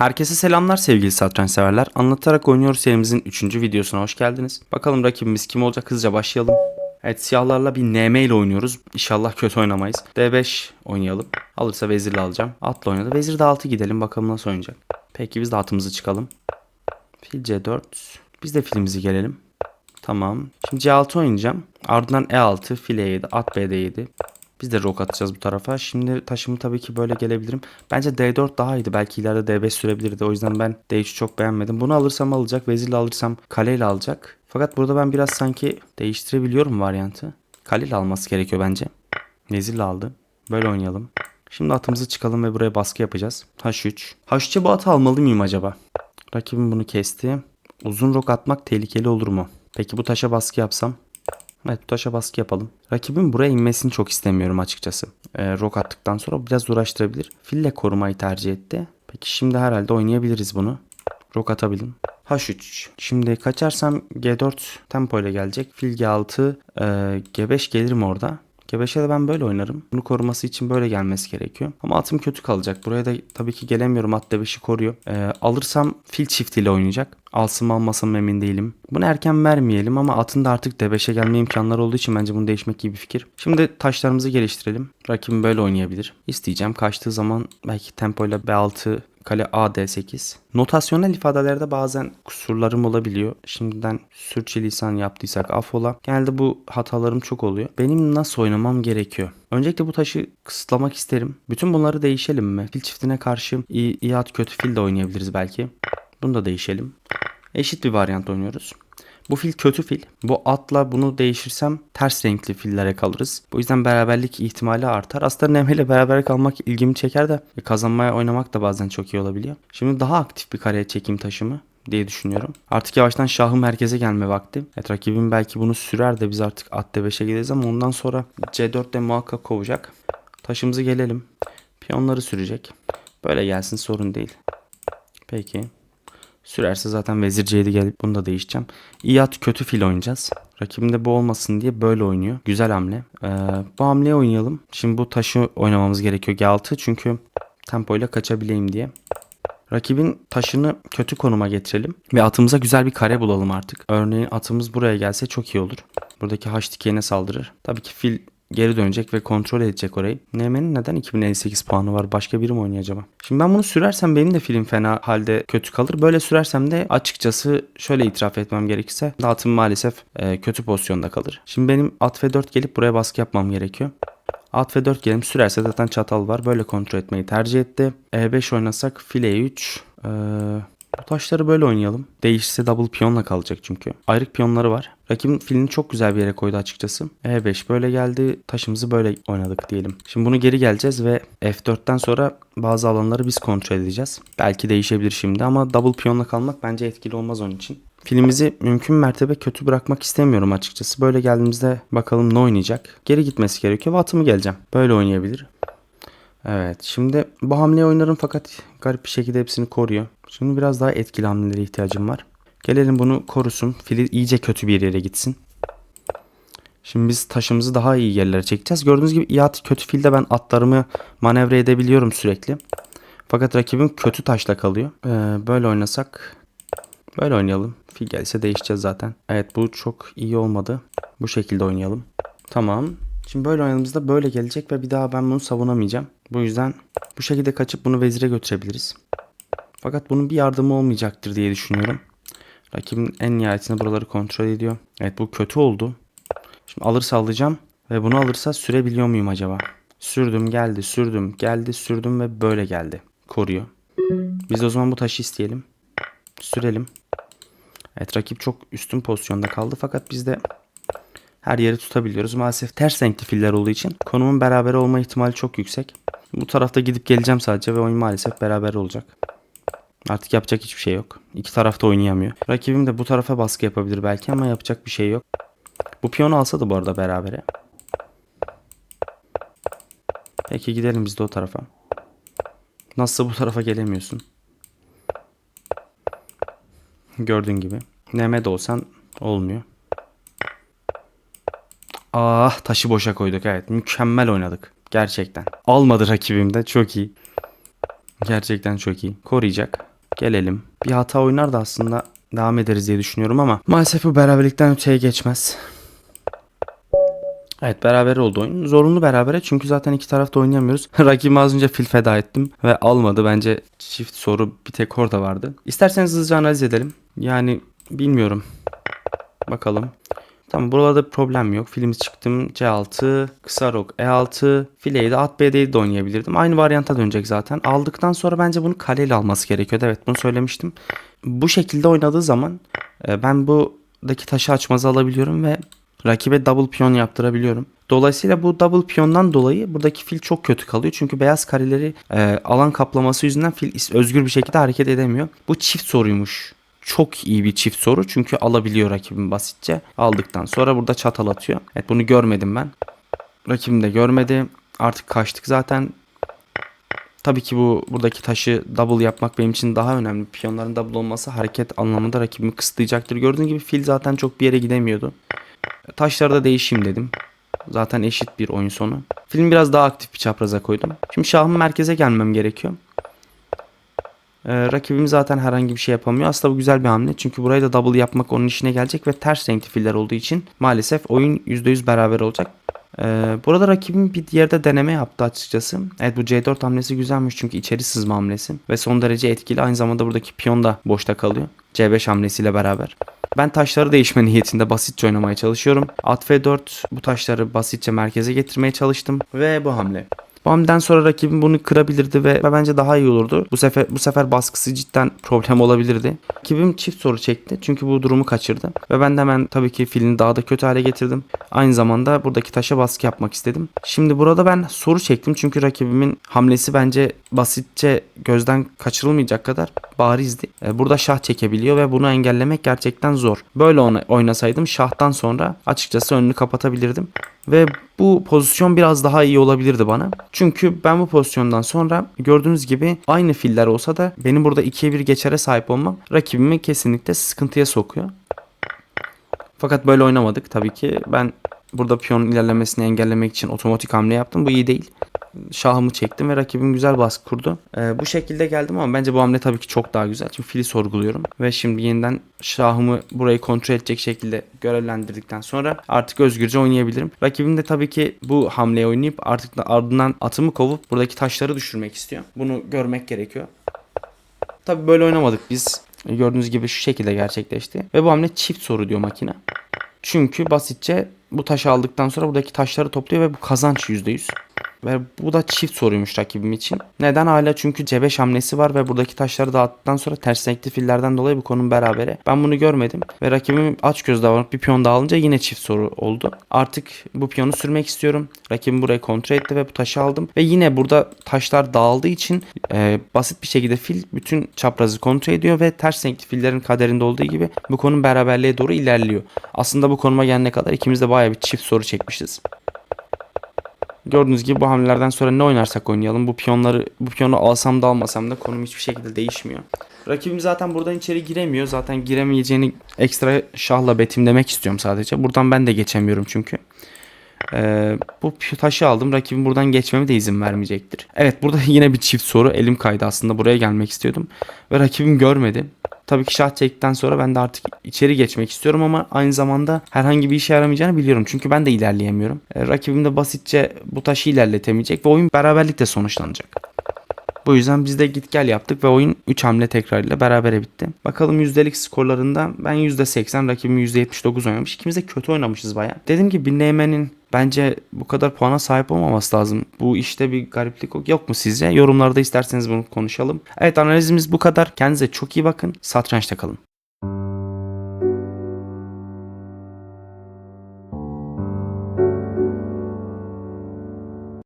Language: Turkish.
Herkese selamlar sevgili satranç severler. Anlatarak oynuyoruz serimizin 3. videosuna hoş geldiniz. Bakalım rakibimiz kim olacak hızlıca başlayalım. Evet siyahlarla bir NM ile oynuyoruz. İnşallah kötü oynamayız. D5 oynayalım. Alırsa vezirle alacağım. Atla oynadı. Vezir de 6 gidelim bakalım nasıl oynayacak. Peki biz de atımızı çıkalım. Fil C4. Biz de filimizi gelelim. Tamam. Şimdi C6 oynayacağım. Ardından E6, fil E7, at B7. Biz de rok atacağız bu tarafa. Şimdi taşımı tabii ki böyle gelebilirim. Bence D4 daha iyiydi. Belki ileride D5 sürebilirdi. O yüzden ben D3'ü çok beğenmedim. Bunu alırsam alacak. Vezirle alırsam kaleyle alacak. Fakat burada ben biraz sanki değiştirebiliyorum varyantı. Kaleyle alması gerekiyor bence. Vezirle aldı. Böyle oynayalım. Şimdi atımızı çıkalım ve buraya baskı yapacağız. H3. H3'e bu atı almalı mıyım acaba? Rakibim bunu kesti. Uzun rok atmak tehlikeli olur mu? Peki bu taşa baskı yapsam? Evet taşa baskı yapalım. Rakibin buraya inmesini çok istemiyorum açıkçası. Ee, rok attıktan sonra biraz uğraştırabilir. Fille korumayı tercih etti. Peki şimdi herhalde oynayabiliriz bunu. Rok atabilirim. H3. Şimdi kaçarsam G4 tempo ile gelecek. Fil G6. E, G5 gelirim orada. G5'e de ben böyle oynarım. Bunu koruması için böyle gelmesi gerekiyor. Ama atım kötü kalacak. Buraya da tabii ki gelemiyorum. At D5'i koruyor. Ee, alırsam fil çiftiyle oynayacak. Alsın mı almasın emin değilim. Bunu erken vermeyelim ama atın da artık D5'e gelme imkanları olduğu için bence bunu değişmek iyi bir fikir. Şimdi taşlarımızı geliştirelim. Rakibim böyle oynayabilir. İsteyeceğim. Kaçtığı zaman belki tempoyla B6 kale A D8. Notasyonel ifadelerde bazen kusurlarım olabiliyor. Şimdiden sürçülisan yaptıysak affola. Genelde bu hatalarım çok oluyor. Benim nasıl oynamam gerekiyor? Öncelikle bu taşı kısıtlamak isterim. Bütün bunları değişelim mi? Fil çiftine karşı iyi, iyi at kötü fil de oynayabiliriz belki. Bunu da değişelim. Eşit bir varyant oynuyoruz. Bu fil kötü fil. Bu atla bunu değişirsem ters renkli fillere kalırız. Bu yüzden beraberlik ihtimali artar. Aslında Neme ile beraber kalmak ilgimi çeker de kazanmaya oynamak da bazen çok iyi olabiliyor. Şimdi daha aktif bir kareye çekeyim taşımı diye düşünüyorum. Artık yavaştan şahı merkeze gelme vakti. Evet rakibim belki bunu sürer de biz artık at D5'e gideriz ama ondan sonra C4'te muhakkak kovacak. Taşımızı gelelim. Piyonları sürecek. Böyle gelsin sorun değil. Peki. Sürerse zaten vezir C7 gelip bunu da değişeceğim. İyi at kötü fil oynayacağız. Rakibim de bu olmasın diye böyle oynuyor. Güzel hamle. Ee, bu hamleyi oynayalım. Şimdi bu taşı oynamamız gerekiyor G6 çünkü tempoyla kaçabileyim diye. Rakibin taşını kötü konuma getirelim ve atımıza güzel bir kare bulalım artık. Örneğin atımız buraya gelse çok iyi olur. Buradaki H dikeyine saldırır. Tabii ki fil geri dönecek ve kontrol edecek orayı. Nemen'in neden 2058 puanı var? Başka biri mi oynuyor acaba? Şimdi ben bunu sürersem benim de film fena halde kötü kalır. Böyle sürersem de açıkçası şöyle itiraf etmem gerekirse atım maalesef e, kötü pozisyonda kalır. Şimdi benim at ve 4 gelip buraya baskı yapmam gerekiyor. At ve 4 gelim sürerse zaten çatal var. Böyle kontrol etmeyi tercih etti. E5 oynasak file 3. Ee, bu taşları böyle oynayalım. Değişse double piyonla kalacak çünkü. Ayrık piyonları var. Rakibin filini çok güzel bir yere koydu açıkçası. E5 böyle geldi. Taşımızı böyle oynadık diyelim. Şimdi bunu geri geleceğiz ve F4'ten sonra bazı alanları biz kontrol edeceğiz. Belki değişebilir şimdi ama double piyonla kalmak bence etkili olmaz onun için. Filimizi mümkün mertebe kötü bırakmak istemiyorum açıkçası. Böyle geldiğimizde bakalım ne oynayacak. Geri gitmesi gerekiyor ve atımı geleceğim. Böyle oynayabilir. Evet şimdi bu hamleyi oynarım fakat garip bir şekilde hepsini koruyor. Şimdi biraz daha etkili hamlelere ihtiyacım var. Gelelim bunu korusun. Fili iyice kötü bir yere gitsin. Şimdi biz taşımızı daha iyi yerlere çekeceğiz. Gördüğünüz gibi iyi at kötü filde ben atlarımı manevra edebiliyorum sürekli. Fakat rakibim kötü taşla kalıyor. Ee, böyle oynasak böyle oynayalım. Fil gelse değişeceğiz zaten. Evet bu çok iyi olmadı. Bu şekilde oynayalım. Tamam. Şimdi böyle oynadığımızda böyle gelecek ve bir daha ben bunu savunamayacağım. Bu yüzden bu şekilde kaçıp bunu vezire götürebiliriz. Fakat bunun bir yardımı olmayacaktır diye düşünüyorum. Rakibin en nihayetinde buraları kontrol ediyor. Evet bu kötü oldu. Şimdi alırsa alacağım. Ve bunu alırsa sürebiliyor muyum acaba? Sürdüm geldi sürdüm geldi sürdüm ve böyle geldi. Koruyor. Biz de o zaman bu taşı isteyelim. Sürelim. Evet rakip çok üstün pozisyonda kaldı fakat biz de her yeri tutabiliyoruz. Maalesef ters renkli filler olduğu için konumun beraber olma ihtimali çok yüksek. Bu tarafta gidip geleceğim sadece ve oyun maalesef beraber olacak. Artık yapacak hiçbir şey yok. İki tarafta oynayamıyor. Rakibim de bu tarafa baskı yapabilir belki ama yapacak bir şey yok. Bu piyonu alsa da bu arada berabere. Peki gidelim biz de o tarafa. Nasıl bu tarafa gelemiyorsun? Gördüğün gibi. Neme de olsan olmuyor. Ah taşı boşa koyduk evet. Mükemmel oynadık. Gerçekten. Almadı rakibim de çok iyi. Gerçekten çok iyi. Koruyacak. Gelelim. Bir hata oynar da aslında devam ederiz diye düşünüyorum ama maalesef bu beraberlikten öteye geçmez. Evet beraber oldu oyun. Zorunlu berabere çünkü zaten iki tarafta oynayamıyoruz. Rakibime az önce fil feda ettim ve almadı. Bence çift soru bir tek orada vardı. İsterseniz hızlıca analiz edelim. Yani bilmiyorum. Bakalım. Tamam burada bir problem yok. Filimiz çıktım C6, kısa rok E6, fileyi de at B7 de oynayabilirdim. Aynı varyanta dönecek zaten. Aldıktan sonra bence bunu kaleyle alması gerekiyordu. Evet bunu söylemiştim. Bu şekilde oynadığı zaman e, ben buradaki taşı açmazı alabiliyorum ve rakibe double piyon yaptırabiliyorum. Dolayısıyla bu double piyondan dolayı buradaki fil çok kötü kalıyor. Çünkü beyaz kareleri e, alan kaplaması yüzünden fil özgür bir şekilde hareket edemiyor. Bu çift soruymuş. Çok iyi bir çift soru çünkü alabiliyor rakibim basitçe. Aldıktan sonra burada çatal atıyor. Evet bunu görmedim ben. Rakibim de görmedi. Artık kaçtık zaten. Tabii ki bu buradaki taşı double yapmak benim için daha önemli. Piyonların double olması hareket anlamında rakibimi kısıtlayacaktır. Gördüğün gibi fil zaten çok bir yere gidemiyordu. Taşları da değişeyim dedim. Zaten eşit bir oyun sonu. Film biraz daha aktif bir çapraza koydum. Şimdi şahım merkeze gelmem gerekiyor. Ee, rakibim zaten herhangi bir şey yapamıyor. Aslında bu güzel bir hamle. Çünkü burayı da double yapmak onun işine gelecek ve ters renkli filler olduğu için maalesef oyun %100 beraber olacak. Ee, burada rakibim bir yerde deneme yaptı açıkçası. Evet bu C4 hamlesi güzelmiş çünkü içeri sızma hamlesi ve son derece etkili. Aynı zamanda buradaki piyon da boşta kalıyor. C5 hamlesiyle beraber. Ben taşları değişme niyetinde basitçe oynamaya çalışıyorum. At F4 bu taşları basitçe merkeze getirmeye çalıştım ve bu hamle. Bu hamleden sonra rakibim bunu kırabilirdi ve bence daha iyi olurdu. Bu sefer bu sefer baskısı cidden problem olabilirdi. Rakibim çift soru çekti çünkü bu durumu kaçırdı. Ve ben de hemen tabii ki filini daha da kötü hale getirdim. Aynı zamanda buradaki taşa baskı yapmak istedim. Şimdi burada ben soru çektim çünkü rakibimin hamlesi bence basitçe gözden kaçırılmayacak kadar barizdi. E, Burada şah çekebiliyor ve bunu engellemek gerçekten zor. Böyle oyna- oynasaydım şahtan sonra açıkçası önünü kapatabilirdim. Ve bu pozisyon biraz daha iyi olabilirdi bana. Çünkü ben bu pozisyondan sonra gördüğünüz gibi aynı filler olsa da benim burada 2'ye 1 geçere sahip olmam rakibimi kesinlikle sıkıntıya sokuyor. Fakat böyle oynamadık tabii ki. Ben burada piyonun ilerlemesini engellemek için otomatik hamle yaptım. Bu iyi değil. Şahımı çektim ve rakibim güzel baskı kurdu. Ee, bu şekilde geldim ama bence bu hamle tabii ki çok daha güzel. Çünkü fili sorguluyorum. Ve şimdi yeniden şahımı burayı kontrol edecek şekilde görevlendirdikten sonra artık özgürce oynayabilirim. Rakibim de tabii ki bu hamleyi oynayıp artık da ardından atımı kovup buradaki taşları düşürmek istiyor. Bunu görmek gerekiyor. Tabii böyle oynamadık biz. Gördüğünüz gibi şu şekilde gerçekleşti. Ve bu hamle çift soru diyor makine. Çünkü basitçe bu taşı aldıktan sonra buradaki taşları topluyor ve bu kazanç %100. Ve bu da çift soruymuş rakibim için. Neden? Hala çünkü C5 hamlesi var ve buradaki taşları dağıttıktan sonra ters renkli fillerden dolayı bu konum berabere. Ben bunu görmedim ve rakibim aç göz davranıp bir piyon daha alınca yine çift soru oldu. Artık bu piyonu sürmek istiyorum. Rakibim burayı kontrol etti ve bu taşı aldım. Ve yine burada taşlar dağıldığı için e, basit bir şekilde fil bütün çaprazı kontrol ediyor ve ters renkli fillerin kaderinde olduğu gibi bu konum beraberliğe doğru ilerliyor. Aslında bu konuma gelene kadar ikimiz de bayağı bir çift soru çekmişiz. Gördüğünüz gibi bu hamlelerden sonra ne oynarsak oynayalım. Bu piyonları bu piyonu alsam da almasam da konum hiçbir şekilde değişmiyor. Rakibim zaten buradan içeri giremiyor. Zaten giremeyeceğini ekstra şahla betimlemek istiyorum sadece. Buradan ben de geçemiyorum çünkü. Ee, bu taşı aldım. Rakibim buradan geçmeme de izin vermeyecektir. Evet burada yine bir çift soru. Elim kaydı aslında. Buraya gelmek istiyordum. Ve rakibim görmedi. Tabii ki şah çektikten sonra ben de artık içeri geçmek istiyorum ama aynı zamanda herhangi bir işe yaramayacağını biliyorum. Çünkü ben de ilerleyemiyorum. Ee, rakibim de basitçe bu taşı ilerletemeyecek ve oyun beraberlikle sonuçlanacak. Bu yüzden biz de git gel yaptık ve oyun 3 hamle tekrarıyla berabere bitti. Bakalım yüzdelik skorlarında ben %80 rakibim %79 oynamış. İkimiz de kötü oynamışız baya. Dediğim gibi Neymen'in bence bu kadar puana sahip olmaması lazım. Bu işte bir gariplik yok mu sizce? Yorumlarda isterseniz bunu konuşalım. Evet analizimiz bu kadar. Kendinize çok iyi bakın. Satrançta kalın.